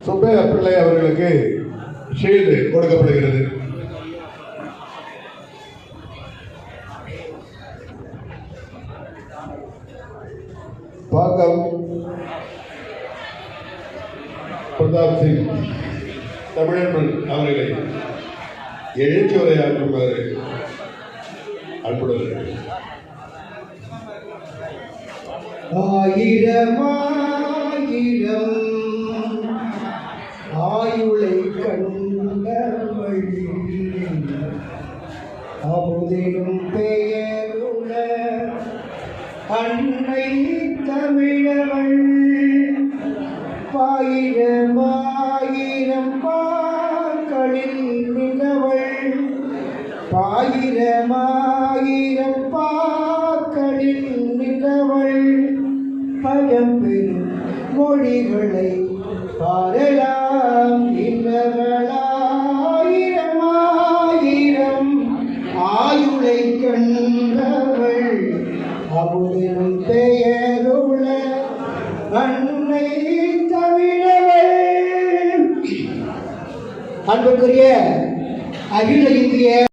சுப்பையா பிள்ளை அவர்களுக்கு ஷீல்டு கொடுக்கப்படுகிறது. பாக்கம் பிரதாப் சிங் தமிழன் அவர்களை எழுச்சி உரையாற்றுமாறு அன்புடன் ஆயிரமாயிரம் அமுதிலும் பெயருள அன்னை தமிழவள். பாயிரம் ஆயிரம் பாக்களில் நிலவள் பாயிரம் ஆயிரம் பாக்களில் நிலவள் பழம்பெரும் மொழிகளை பாரலாம் பெயருள அன்னை தமிழவள் அன்புக்குரிய அகில இந்திய